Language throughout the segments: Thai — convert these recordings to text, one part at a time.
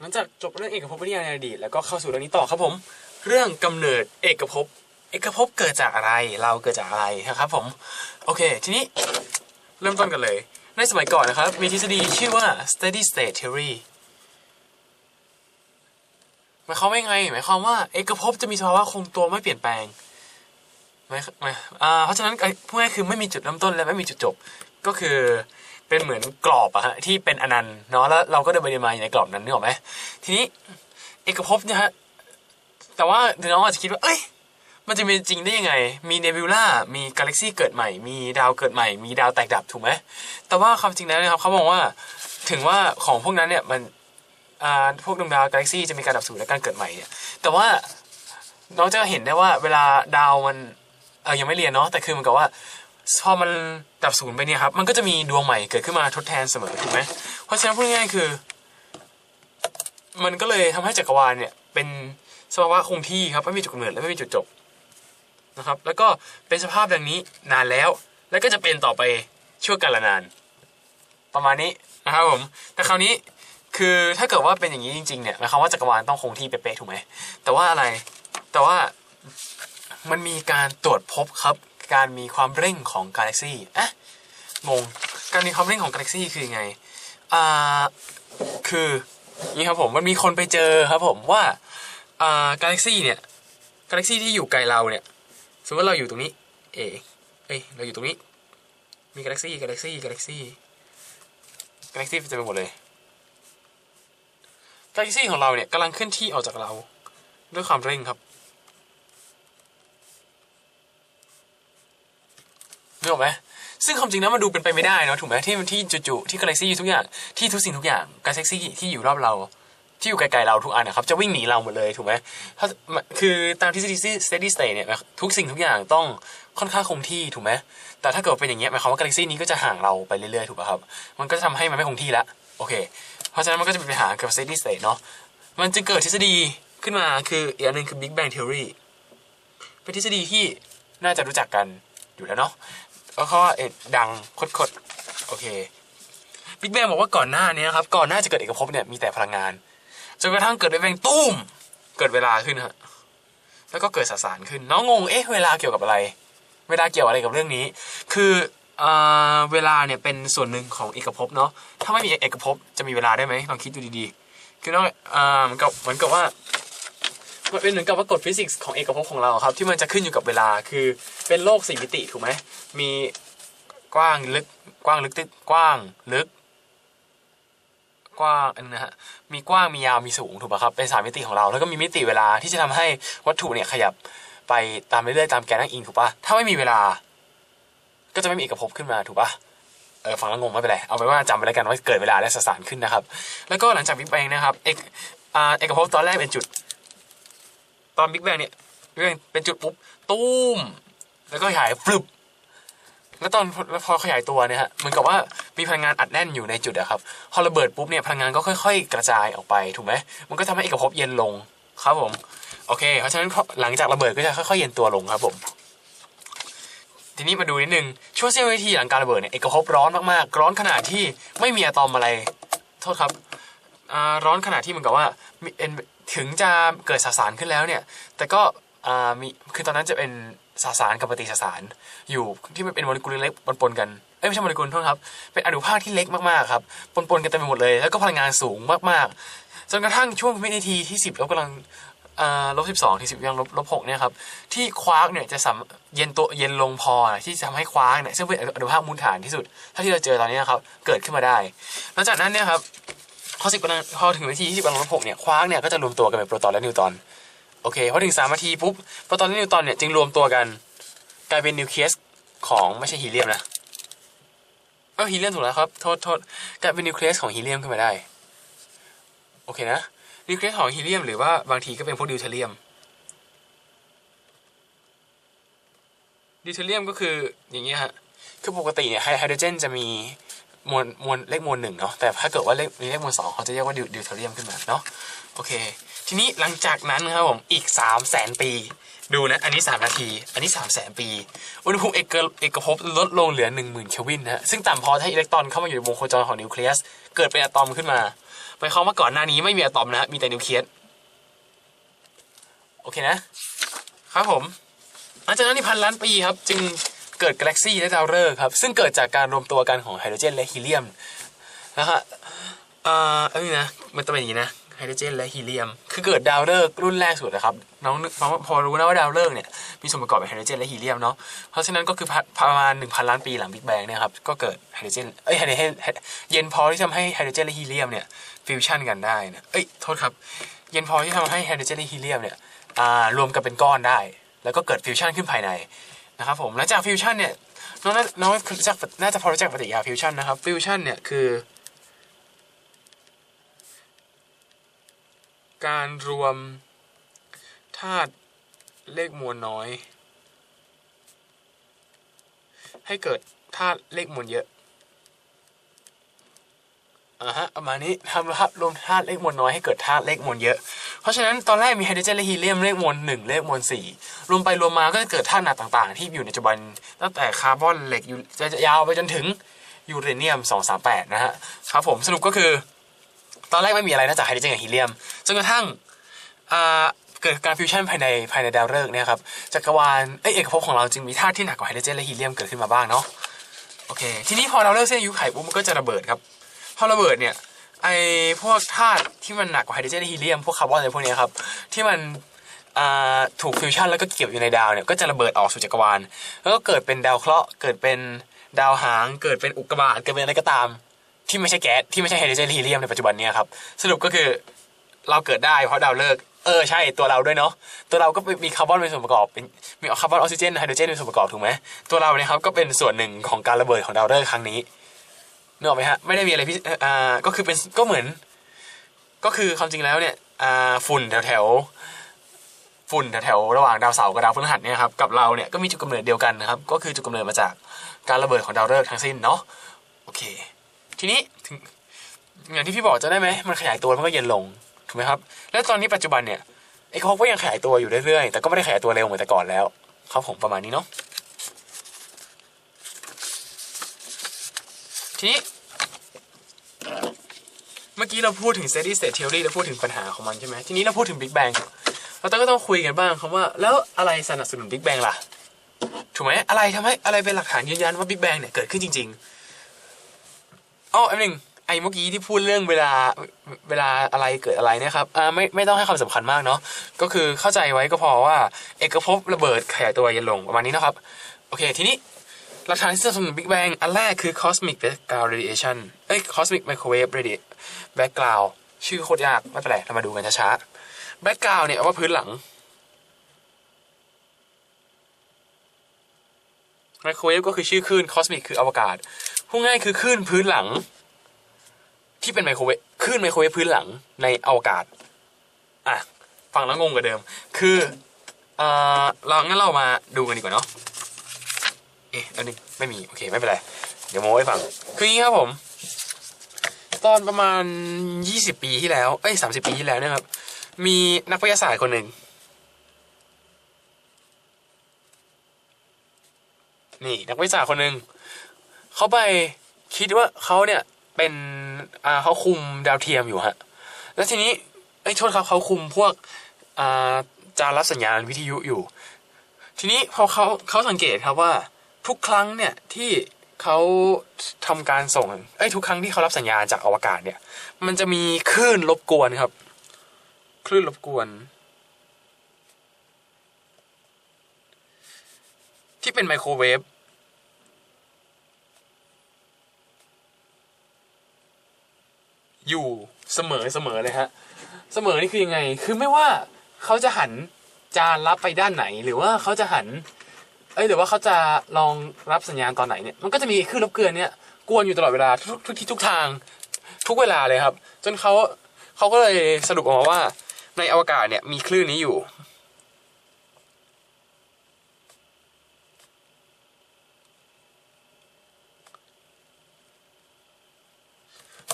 หลังจากจบเรื่องเอกภพวิทยาในอดีตแล้วก็เข้าสู่เรื่องนี้ต่อครับผม เรื่องกำเนิดเอกภพเอกภพเกิดจากอะไรเราเกิดจากอะไรนะครับผม โอเค ทีนี้เริ่มต้นกันเลย ในสมัยก่อนนะครับ มีทฤษฎีชื่อว่า steady state theory หมายความว่าไง หมายความว่าเอกภพจะมีสภาวะคงตัวไม่เปลี่ยนแปลงหมายหมายอ่าเพราะฉะนั้นไอ้พูดง่ายคือไม่มีจุดเริ่มต้นและไม่มีจุดจบ ก็คือ เป็นเหมือนกรอบอะฮะที่เป็นอนันต์เนาะแล้วเราก็เดินไปเดินมาอยู่ในกรอบนั้นนึกออกไหมทีนี้เอกภพเนี่ยฮะแต่ว่าเดี๋ยวน้องอาจจะคิดว่า เอ้ย มันจะมีจริงได้ยังไง มีเนบิวล่ามีกาแล็กซี่เกิดใหม่ มีดาวเกิดใหม่ มีดาวแตกดับถูกไหมแต่ว่าความจริงแล้วนะครับเขามองว่าถึงว่าของพวกนั้นเนี่ยมันอ่าพวกดวงดาวกาแล็กซี่จะมีการดับสูญและการเกิดใหม่เนี่ยแต่ว่าน้องจะเห็นได้ว่าเวลาดาวมันเออยังไม่เรียนเนาะแต่คือเหมันกับว่า พอมันดับสูญไปเนี่ยครับ มันก็จะมีดวงใหม่เกิดขึ้นมาทดแทนเสมอถูกไหมเพราะฉะนั้นพูดง่ายๆคือ มันก็เลยทำให้จักรวาลเนี่ย เป็นสภาวะคงที่ครับไม่มีจุดกำเนิดและไม่มีจุดจบนะครับ แล้วก็เป็นสภาพดังนี้นานแล้ว แล้วก็จะเป็นต่อไปชั่วกาลนาน ประมาณนี้นะครับผมแต่คราวนี้คือถ้าเกิดว่าเป็นอย่างนี้จริงๆเนี่ยหมายความว่าจักรวาลต้องคงที่เป๊ะๆถูกไหมแต่ว่าอะไรแต่ว่ามันมีการตรวจพบครับ การมีความเร่งของกาแล็กซี่อะงง การมีความเร่งของกาแล็กซี่คือยังไง อ่า คือนี่ครับผม มันมีคนไปเจอครับผมว่า อ่ากาแล็กซี่เนี่ย กาแล็กซี่ที่อยู่ไกลเราเนี่ย สมมติว่าเราอยู่ตรงนี้ เอเอ้ย เราอยู่ตรงนี้ มีกาแล็กซี่ กาแล็กซี่ กาแล็กซี่ กาแล็กซี่เต็มไปหมดเลย กาแล็กซี่ของเราเนี่ยกำลังเคลื่อนที่ออกจากเรา ด้วยความเร่งครับ นึกออกไหมซึ่งความจริงนะมันดูเป็นไปไม่ได้เนอะถูกไหมที่ที่จู่ๆที่กาแล็กซี่ทุกอย่างที่ทุกสิ่งทุกอย่างกาแล็กซี่ที่อยู่รอบเรา ที่อยู่ไกลๆเราทุกอันนะครับจะวิ่งหนีเราหมดเลยถูกไหมถ้าคือตามทฤษฎี steady state เนี่ยทุกสิ่งทุกอย่างต้องค่อนข้างคงที่ถูกไหมแต่ถ้าเกิดเป็นอย่างเงี้ยหมายความว่ากาแล็กซี่นี้ก็จะห่างเราไปเรื่อยๆถูกป่ะครับ มันก็จะทำให้มันไม่คงที่ละโอเค เพราะฉะนั้นมันก็จะมีปัญหากับ steady state เนาะมันจะเกิดทฤษฎีขึ้นมาคืออีกอันหนึ่งคือ big bang theory เป็นทฤษฎีที่น่าจะรู้จักกันอยู่แล้วเนาะ เพราะว่าเอ็ดดังคดๆโอเค Big Bang บอกว่าก่อนหน้านี้ครับก่อนหน้าจะเกิดเอกภพเนี่ยมีแต่พลังงานจนกระทั่งเกิดเป็นแบงตุ้มเกิดเวลาขึ้นฮะแล้วก็เกิดสสารขึ้น น้องงงเอ๊ะเวลาเกี่ยวกับอะไร เวลาเกี่ยวอะไรกับเรื่องนี้ คืออ่าเวลาเนี่ยเป็นส่วนหนึ่งของเอกภพเนาะถ้าไม่มีเอกภพจะมีเวลาได้ไหมลองคิดดูดีๆ คือน้องอ่าเหมือนกับเหมือนกับว่า มันเป็นเหมือนกับว่ากฎฟิสิกส์ของเอกภพของเราครับ ที่มันจะขึ้นอยู่กับเวลาคือเป็นโลกสี่มิติถูกไหมมีกว้างลึกกว้างลึกตึกกว้างลึก กว้างอันนะฮะมีกว้างมียาวมีสูงถูกป่ะครับเป็นสามมิติของเราแล้วก็มีมิติเวลาที่จะทำให้วัตถุเนี่ยขยับไปตามเรื่อยๆตามแกนนั่งอิงถูกป่ะถ้าไม่มีเวลา ก็จะไม่มีเอกภพขึ้นมาถูกป่ะเออฟังแล้วงงไม่เป็นไร เอาไปนว่าจำไว้แล้วกันว่าเกิดเวลาและสสารขึ้นนะครับ แล้วก็หลังจากบิ๊กแบงนะครับ เอกอ่าเอกภพตอนแรกเป็นจุด ตอนบิ๊กแบงเนี่ยบิ๊กแบงเป็นจุดปุ๊บตุ้ม แล้วก็ขยายฟลึบแล้วตอนแล้วพอขยายตัวเนี่ยฮะเหมือนกับว่ามีพลังงานอัดแน่นอยู่ในจุดอะครับ พอระเบิดปุ๊บเนี่ยพลังงานก็ค่อย ๆ กระจายออกไปถูกไหมมันก็ทำให้เอกภพเย็นลงครับผม โอเค เพราะฉะนั้นหลังจากระเบิดก็จะค่อยๆเย็นตัวลงครับผม ทีนี้มาดูนิดนึงช่วงเสี้ยววินาทีหลังการระเบิดเนี่ยเอกภพร้อนมากๆ ร้อนขนาดที่ไม่มีอะตอมอะไร โทษครับร้อนขนาดที่เหมือนกับว่ามีเอ็น ถึงจะเกิดสสารขึ้นแล้วเนี่ย แต่ก็มีคือตอนนั้นจะเป็นสสารกับปฏิสสาร อยู่ที่มันเป็นโมเลกุลเล็กปนๆกันเอ้ยไม่ใช่โมเลกุลโทษครับเป็นอนุภาคที่เล็กมากๆครับปนๆกันเต็มไปหมดเลย แล้วก็พลังงานสูงมากๆจนกระทั่งช่วงวินาทีที่สิบลบกำลังลบสิบสองที่สิบยังลบลบหกเนี่ยครับที่ควาร์กเนี่ยจะสามเย็นตัวเย็นลงพอที่จะทำให้ควาร์กเนี่ยซึ่งเป็นอนุภาคมูลฐานที่สุดเท่าที่เราเจอตอนนี้นะครับเกิดขึ้นมาได้หลังจากนั้นเนี่ยครับ อสิบกำลังพอถึงนาทีที่สิบกำลังลบหกเนี่ยควาร์กเนี่ยก็จะรวมตัวกันเป็นโปรตอนและนิวตรอนโอเคพอถึงสามนาทีปุ๊บโปรตอนและนิวตรอนเนี่ยจึงรวมตัวกันกลายเป็นนิวเคลียสของไม่ใช่ฮีเลียมนะเออฮีเลียมถูกแล้วครับโทษโทษกลายเป็นนิวเคลียสของฮีเลียมขึ้นมาได้โอเคนะนิวเคลียสของฮีเลียมหรือว่าบางทีก็เป็นพวกดิวเทเลียมดิวเทเลียมก็คืออย่างเงี้ยฮะคือปกติเนี่ยไฮโดรเจนจะมี มวลมวลเลขมวลหนึ่งเนาะแต่ถ้าเกิดว่าเลขมีเลขมวลสองเขาจะเรียกว่าดิวดิวเทเลียมขึ้นมาเนาะโอเค ทีนี้หลังจากนั้นครับผมอีกสามแสนปี ดูนะ อันนี้ 3 นาที อันนี้ 3 0 0แสนปี อุณหภูมิเอกเอกภพลดลงเหลือ 1 0,000 เคลวินนะซึ่งต่ำพอให้อิเล็กตรอนเข้ามาอยู่ในวงโคจรของนิวเคลียส เกิดเป็นอะตอมขึ้นมาหมายความว่าก่อนหน้านี้ไม่มีอะตอมนะฮะมีแต่นิวเคลียสโอเคนะครับผมหลังจากนั้นในพันล้านปีครับ จึง เกิดกาแล็กซี่และดาวฤกษ์ครับ ซึ่งเกิดจากการรวมตัวกันของไฮโดรเจนและฮีเลียมนะฮะอ่าเอันนี้นะมันต้องเป็นอย่างนี้นะไฮโดรเจนและฮีเลียม คือเกิดดาวฤกษ์รุ่นแรกสุดนะครับน้องนึกพอพอรู้นะว่าดาวฤกษ์เนี่ยมีส่วนประกอบเป็นไฮโดรเจนและฮีเลียมเนาะเพราะฉะนั้นก็คือประมาณ 1,000 ล้านปีหลังบิ๊กแบงเนี่ยครับก็เกิดไฮโดรเจนเอ้ยไฮโดรเจนเย็นพอที่ทำให้ไฮโดรเจนและฮีเลียมเนี่ยฟิวชั่นกันได้นะเอ้ยโทษครับเย็นพอที่ทำให้ไฮโดรเจนและฮีเลียมเนี่ยอ่ารวมกันเป็นก้อนได้ แล้วก็เกิดฟิวชั่นขึ้นภายใน นะครับผมแล้วจากฟิวชั่นเนี่ยน้องน้องจักน่าจะพอรู้จักปฏิกิริยาฟิวชั่นนะครับฟิวชั่นเนี่ยคือ การรวมธาตุเลขมวลน้อย ให้เกิดธาตุเลขมวลเยอะอ่าฮะประมาณนี้ทำครับรวมธาตุเลขมวลน้อยให้เกิดธาตุเลขมวลเยอะ ราะฉะนั้นตอนแรกมีไฮโดรเจนและฮีเลียมเลขมวลหนึ่งเลขมวลสี่รวมไปรวมมาก็จะเกิดธาตุหนักต่างๆ ที่อยู่ในปัจจุบันตั้งแต่คาร์บอนเหล็กอยู่จะยาวไปจนถึงยูเรเนียม 238 นะฮะครับผมสรุปก็คือ ตอนแรกไม่มีอะไรนอกจากไฮโดรเจนกับฮีเลียมจนกระทั่งเกิดการฟิวชั่นภายในภายในดาวฤกษ์เนี่ยครับจักรวาลเอเอกภพของเราจึงมีธาตุที่หนักกว่าไฮโดรเจนและฮีเลียมเกิดขึ้นมาบ้างเนาะโอเค ทีนี้พอดาวฤกษ์เส้นอายุไขปุ๊บมันก็จะระเบิดครับพอระเบิดเนี่ย ไอพวกธาตุที่มันหนักกว่าไฮโดรเจนและฮีเลียมพวกคาร์บอนอะไรพวกนี้ครับที่มันถูกฟิวชั่นแล้วก็เก็บอยู่ในดาวเนี่ยก็จะระเบิดออกสู่จักรวาลแล้วก็เกิดเป็นดาวเคราะห์เกิดเป็นดาวหาง เกิดเป็นอุกกาบาตเกิดเป็นอะไรก็ตาม ที่ไม่ใช่แก๊สที่ไม่ใช่ไฮโดรเจนฮีเลียมในปัจจุบันเนี้ครับสรุปก็คือเราเกิดได้เพราะดาวฤกษ์เออใช่ตัวเราด้วยเนาะตัวเราก็มีคาร์บอนเป็นส่วนประกอบเป็นมีคาร์บอนออกซิเจนไฮโดรเจนเป็นส่วนประกอบถูกไหมตัวเราเนี่ยครับก็เป็นส่วนหนึ่งของการระเบิดของดาวฤกษ์ครั้งนี้ เนออกไหมฮะไม่ได้มีอะไรพิอ่าก็คือเป็นก็เหมือน ก็คือความจริงแล้วเนี่ยอ่าฝุ่นแถวแถวฝุ่นแถวแถวๆระหว่างดาวเสาร์กับดาวพฤหัสเนี่ยครับกับเราเนี่ยก็มีจุดกำเนิดเดียวกันนะครับ ก็คือจุดกำเนิดมาจากการระเบิดของดาวฤกษ์ทั้งสิ้นเนาะโอเค ทีนี้ถึงอย่างที่พี่บอกจะได้ไหมมันขยายตัวมันก็เย็นลงถูกไหมครับ แล้วตอนนี้ปัจจุบันเนี่ยไอ้เขาก็ยังขยายตัวอยู่เรื่อยๆแต่ก็ไม่ได้ขยายตัวเร็วเหมือนแต่ก่อนแล้วครับผมประมาณนี้เนาะ ทีนี้ เมื่อกี้เราพูดถึง steady state theory แล้วพูดถึงปัญหาของมันใช่ไหมทีนี้เราพูดถึง Big Bang เราต้องก็ต้องคุยกันบ้างครับว่า แล้วอะไรสนับสนุน Big Bang ล่ะ ถูกไหมอะไรทำให้อะไรเป็นหลักฐานยืนยันว่า Big Bang เนี่ยเกิดขึ้นจริงๆอ๋ออันหนึ่งไอ้เมื่อกี้ที่พูดเรื่องเวลาเวลาอะไรเกิดอะไรเนี่ยครับอ่าไม่ไม่ต้องให้ความสำคัญมากเนาะก็คือเข้าใจไว้ก็พอว่า เอกภพระเบิดขยายตัวเย็นลงประมาณนี้นะครับ โอเค ทีนี้ หลักฐานที่สนับสนุน Big Bang อันแรกคือ Cosmic Background Radiation เอ้ย Cosmic Microwave Radi Background ชื่อโคตรยาก ไม่เป็นไร เรามาดูกันช้าๆ Background เนี่ยเอาว่าพื้นหลัง Microwave ก็คือชื่อคลื่น Cosmic คืออวกาศพูดง่ายคือคลื่นพื้นหลัง ที่เป็นไมโครเวฟคลื่นไมโครเวฟพื้นหลังในอวกาศอะฟังแล้วงงกว่าเดิม คือเอ่อเรางั้นเรามาดูกันดีกว่าเนาะ อ๊ะอันนึงไม่มีโอเคไม่เป็นไรเดี๋ยวโม้ให้ฟัง คืออย่างนี้ครับผม ตอนประมาณ 20 ปีที่แล้วเอ้ย30 ปีที่แล้วเนะครับ มีนักวิทยาศาสตร์คนหนึ่งนี่นักวิทยาศาสตร์คนหนึ่งเขาไปคิดว่าเขาเนี่ยเป็นอ่าเขาคุมดาวเทียมอยู่ฮะ แล้วทีนี้ไอ้โทษครับเขาคุมพวกอ่าจานรับสัญญาณวิทยุอยู่ ทีนี้พอเขาเขาสังเกตครับว่า ทุกครั้งเนี่ยที่เขาทำการส่งเอ้ยทุกครั้งที่เขารับสัญญาณจากอวกาศเนี่ย มันจะมีคลื่นรบกวนครับ คลื่นรบกวน ที่เป็นไมโครเวฟอยู่เสมอเสมอเลยฮะ เสมอนี่คือยังไง คือไม่ว่าเขาจะหันจานรับไปด้านไหน หรือว่าเขาจะหัน เอ้ยหรือว่าเขาจะลองรับสัญญาณตอนไหนเนี่ยมันก็จะมีคลื่นรบเกลือนเนี่ยกวนอยู่ตลอดเวลาทุกทุกที่ทุกทางทุกเวลาเลยครับ จนเขาเขาก็เลยสรุปออกมาว่า ในอวกาศเนี่ยมีคลื่นนี้อยู่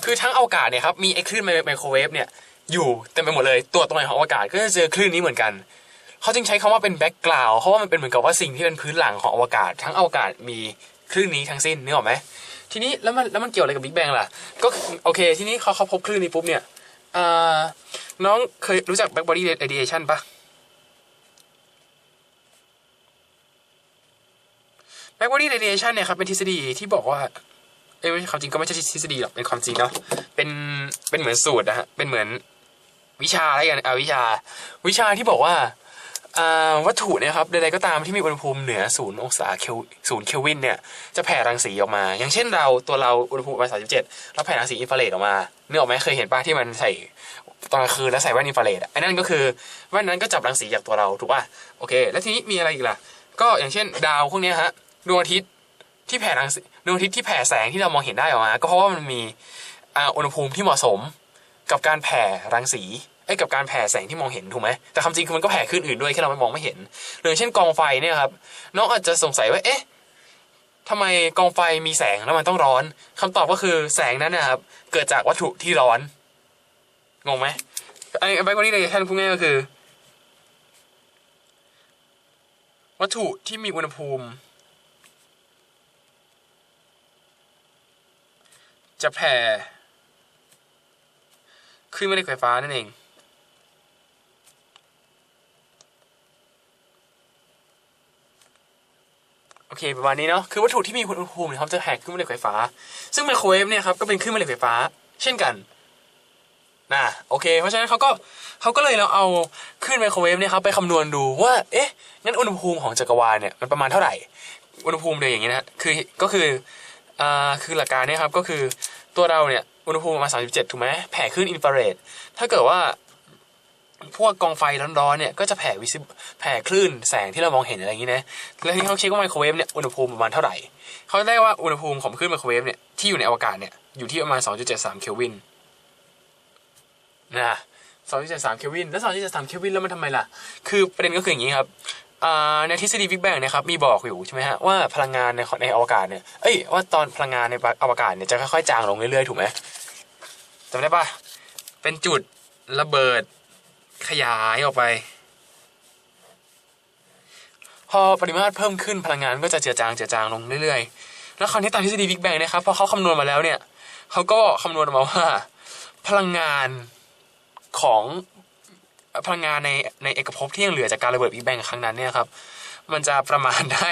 คือทั้งอวกาศเนี่ยครับมีไอ้คลื่นไมโครเวฟเนี่ยอยู่เต็มไปหมดเลยตัวตรงไหนของอวกาศก็จะเจอคลื่นนี้เหมือนกัน เขาจึงใช้คำว่าเป็นแบ็กกราวด์เพราะว่ามันเป็นเหมือนกับว่าสิ่งที่เป็นพื้นหลังของอวกาศ ทั้งอวกาศมีคลื่นนี้ทั้งสิ้นนึกออกไหมทีนี้แล้วมันแล้วมันเกี่ยวอะไรกับบิ๊กแบงล่ะ ก็โอเค ทีนี้เขาเขาพบคลื่นนี้ปุ๊บเนี่ยน้องเคยรู้จัก back body radiation ปะ back body radiation เนี่ยครับเป็นทฤษฎีที่บอกว่าเอ้ยไม่ความจริงก็ไม่ใช่ทฤษฎีหรอกเป็นความจริงเนาะเป็นเป็นเหมือนสูตรนะฮะเป็นเหมือนวิชาอะไรกันอ่าวิชา วิชาที่บอกว่า วัตถุเนี่ยครับใดๆก็ตามที่มีอุณหภูมิเหนือศูนย์องศาเคลศูนย์เคลวินเนี่ยจะแผ่รังสีออกมา อย่างเช่นเราตัวเราอุณหภูมิประมาณ37เราแผ่รังสีอินฟราเรดออกมาเนื้อออกไหมเคยเห็นป้าที่มันใส่ตอนกลางคืนแล้วใส่แว่นอินฟราเรดอะไอ้นั่นก็คือแว่นนั้นก็จับรังสีจากตัวเราถูกป่ะโอเค แล้วทีนี้มีอะไรอีกล่ะ ก็อย่างเช่น ดาวพวกนี้ฮะดวงอาทิตย์ที่แผ่รังสีดวงอาทิตย์ที่แผ่แสงที่เรามองเห็นได้ออกมา ก็เพราะว่ามันมีอุณหภูมิที่เหมาะสมกับการแผ่รังสี ไอ้กับการแผ่แสงที่มองเห็นถูกไหมแต่ความจริงคือมันก็แผ่ขึ้นอื่นด้วยแค่เราไม่มองไม่เห็นหรือเช่นกองไฟเนี่ยครับน้องอาจจะสงสัยว่าเอ๊ะทำไมกองไฟมีแสงแล้วมันต้องร้อนคำตอบก็คือแสงนั้นนะครับ เกิดจากวัตถุที่ร้อนงงไหมไอ้แบงค์วันนี้เลยท่านพูดง่ายก็คือ วัตถุที่มีอุณหภูมิ จะแผ่ขึ้นแม่เหล็กไฟฟ้านั่นเอง อเคประมาณนี้เนาะคือวัตถุที่มีอุณหภูมิเนี่ยครับจะแผ่ขึ้นแม่เหล็กไฟฟ้า ซึ่งไมโครเวฟเนี่ยครับก็เป็นขึ้นแม่เหล็กไฟฟ้า เช่นกันนะโอเค เพราะฉะนั้นเขาก็เขาก็เลยเราเอาขึ้นไมโครเวฟเนี่ยครับไปคำนวณดูว่า เอ๊ะงั้นอุณหภูมิของจักรวาลเนี่ยมันประมาณเท่าไหร่อุณหภูมิเดียวอย่างนี้นะคือก็คืออ่าคือหลักการเนี่ยครับก็คือตัวเราเนี่ยอุณหภูมิประมาณ37 ถูกไหมแผ่ขึ้นอินฟราเรดถ้าเกิดว่า พวกกองไฟร้อนๆเนี่ยก็จะแผ่วิซิแผ่คลื่นแสงที่เรามองเห็นอะไรอย่างนี้นะแล้วทีนี้เขาเช็คว่าไมโครเวฟเนี่ยอุณหภูมิประมาณเท่าไหร่เขาได้ว่าอุณหภูมิของคลื่นไมโครเวฟเนี่ยที่อยู่ในอวกาศเนี่ยอยู่ที่ประมาณ 2.73 เคลวินนะ2.73 เคลวิน แล้ว 2.73 เคลวิน แล้วมันทำไมล่ะ คือประเด็นก็คืออย่างนี้ครับในทฤษฎีบิ๊กแบงนี่ยครับมีบอกอยู่ใช่ไหมฮะว่าพลังงานในในอวกาศเนี่ย เอ้ยว่าตอนพลังงานในอวกาศเนี่ยจะค่อยๆจางลงเรื่อยๆ ถูกไหมจำได้ปะเป็นจุดระเบิด ขยายออกไป พอปริมาตรเพิ่มขึ้นพลังงานก็จะเจือจางเจือจางลงเรื่อยๆ แล้วคราวนี้ตามทฤษฎีบิ๊กแบงนะครับพอเขาคำนวณมาแล้วเนี่ยเขาก็คำนวณออกมาว่า พลังงานของพลังงานในในเอกภพที่ยังเหลือจากการระเบิดบิ๊กแบงครั้งนั้นเนี่ยครับ มันจะประมาณได้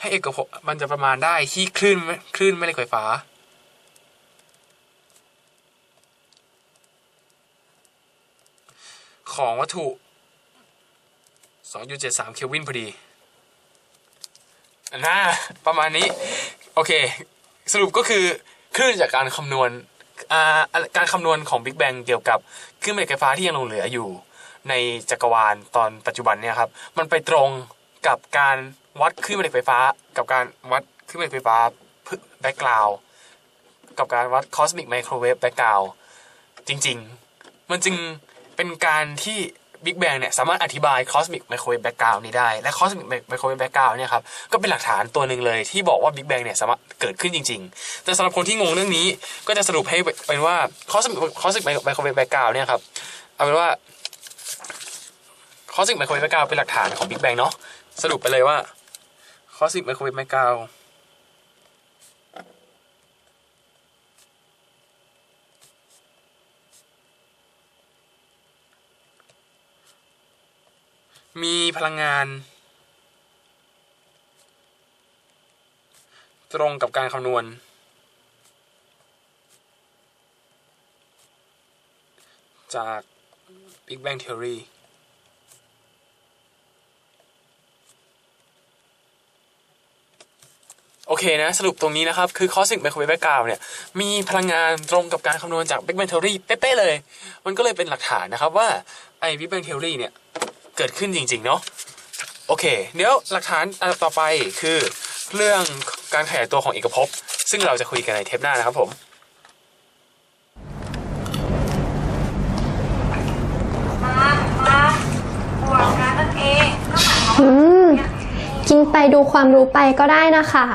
ให้เอกภพมันจะประมาณได้ที่คลื่นคลื่นแม่เหล็กไฟฟ้า ของวัตถุ 2.73 เคลวินพอดีน่าประมาณนี้ โอเค สรุปก็คือคลื่นจากการคำนวณอ่าการคำนวณของ Big Bang เกี่ยวกับคลื่นแม่เหล็กไฟฟ้าที่ยังหลงเหลืออยู่ในจักรวาลตอนปัจจุบันเนี่ยครับ มันไปตรงกับการวัดคลื่นแม่เหล็กไฟฟ้า กับการวัดคลื่นแม่เหล็กไฟฟ้าแบ็กกราวกับการวัด Cosmic Microwave Background จริง ๆ มันจึง เป็นการที่ Big Bang เนี่ยสามารถอธิบาย Cosmic Microwave Background นี้ได้ และ Cosmic Microwave Background เนี่ยครับก็เป็นหลักฐานตัวหนึ่งเลยที่บอกว่า Big Bang เนี่ยสามารถเกิดขึ้นจริง ๆ แต่สำหรับคนที่งงเรื่องนี้ก็จะสรุปให้เป็นว่า Cosmic Cosmic Microwave Background เนี่ยครับเอาเป็นว่า Cosmic Microwave Background เป็นหลักฐานของ Big Bang เนาะสรุปไปเลยว่า Cosmic Microwave Background มี มีพลังงาน ตรงกับการคำนวณ จาก Big Bang Theory โอเคนะ สรุปตรงนี้นะครับ คือ Cosmic Microwave Background เนี่ย มีพลังงานตรงกับการคำนวณจาก Big Bang Theory เป๊ะๆเลย มันก็เลยเป็นหลักฐานนะครับว่า ไอ้ Big Bang Theory เนี่ย เกิดขึ้นจริง ๆ เนาะโอเค เดี๋ยวหลักฐานอันต่อไปคือเรื่องการขยายตัวของเอกภพ ซึ่งเราจะคุยกันในเทปหน้านะครับผมมามาบวกกันนั่นเองก็หมายความอืว่ามกินไปดูความรู้ไปก็ได้นะคะ